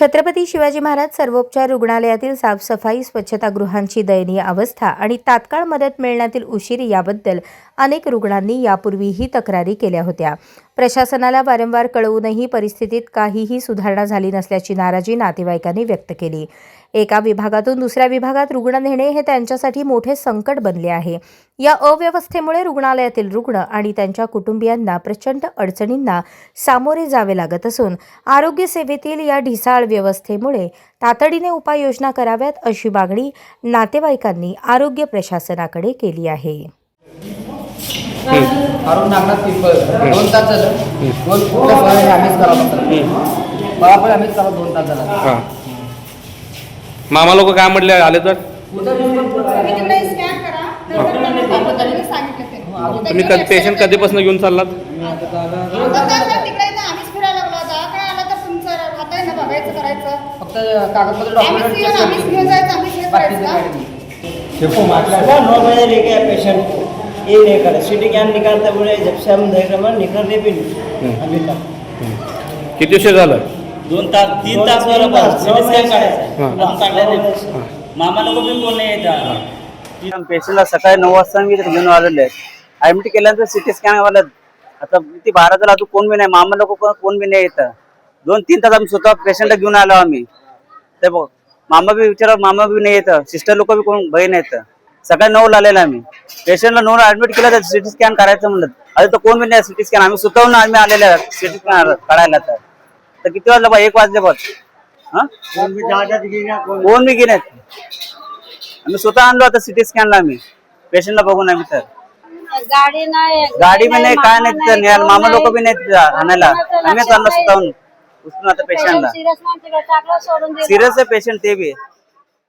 छत्रपती शिवाजी महाराज सर्वोपचार रुग्णालयातील साफसफाई स्वच्छतागृहांची दयनीय अवस्था आणि तात्काळ मदत मिळण्यातील उशीर याबद्दल अनेक रुग्णांनी यापूर्वीही तक्रारी केल्या होत्या. प्रशासनाला वारंवार कळवूनही परिस्थितीत काहीही सुधारणा झाली नसल्याची नाराजी नातेवाईकांनी व्यक्त केली. एका विभागातून दुसऱ्या विभागात रुग्ण नेणे हे त्यांच्यासाठी मोठे संकट बनले आहे. या अव्यवस्थेमुळे रुग्णालयातील रुग्ण आणि त्यांच्या कुटुंबियांना प्रचंड अडचणींना सामोरे जावे लागत असून आरोग्य सेवेतील या ढिसाळ व्यवस्थेमुळे तातडीने उपाययोजना कराव्यात अशी मागणी नातेवाईकांनी आरोग्य प्रशासनाकडे केली आहे. अरुण नागनाथ पिंपळ दोन तास झालं. दोन आम्हीच करावं लागतं मला पण आम्हीच करावं दोन तास झालं. मामा लोक काय म्हटले आले तर. तुम्ही कधी पेशंट कधीपासून घेऊन चाललात आता काय सर तिकडे इथं आम्हीच फिरायला लागलो दवाखाना आला तर तुमचं राहताय ना बघायचं करायचं फक्त कागदपत्र आम्हीच येऊन आम्हीच घेऊन जायचं आम्हीच हे बाकीचं करायचं काही का? नाही. सुबह नौ बजे लेके आए पेशेंट को ये नहीं करे सिटी कैन निकालते बोले जब से हम देख रहे निकल रहे भी नहीं अभी तक किती उशीर झालं दोन तास तीन तास बरोबर हां. मामा लोक पण कोण नाही येतात पेशंटला सकाळी नऊ वाजता मी घेऊन आलेले आहेत ऍडमिट केल्यानंतर सिटी स्कॅन वाला आता ती बारा झाला अजून कोण बी नाही. मामा लोक कोण बी नाही येतं. दोन तीन तास आम्ही स्वतः पेशंट घेऊन आलो आम्ही. ते बघ मामा बी विचारा मामा बी नाही येतं. सिस्टर लोक बी कोण बहीण येतं सकाळी नऊ आलेलं आम्ही. पेशंटला नऊ ऍडमिट केलं तर सिटी स्कॅन करायचं म्हणलं. अजून तर कोण बी नाही सिटी स्कॅन. आम्ही स्वतःहून आम्ही आलेले आहेत सिटी स्कॅन काढायला तर. तर किती वाजलं बा? एक वाजले बघ हा? कोण बी गेले आम्ही स्वतः आणलो आता सिटी स्कॅनला आम्ही. पेशंटला बघून आम्ही तर. गाडी नाही गाडी बी नाही काय नाही तिथं न्यायला मामा लोक बी नाही आणायला. आम्हीच आणलं स्वतःहून. उचलून आता पेशंटला सिरियस आहे पेशंट ते बी.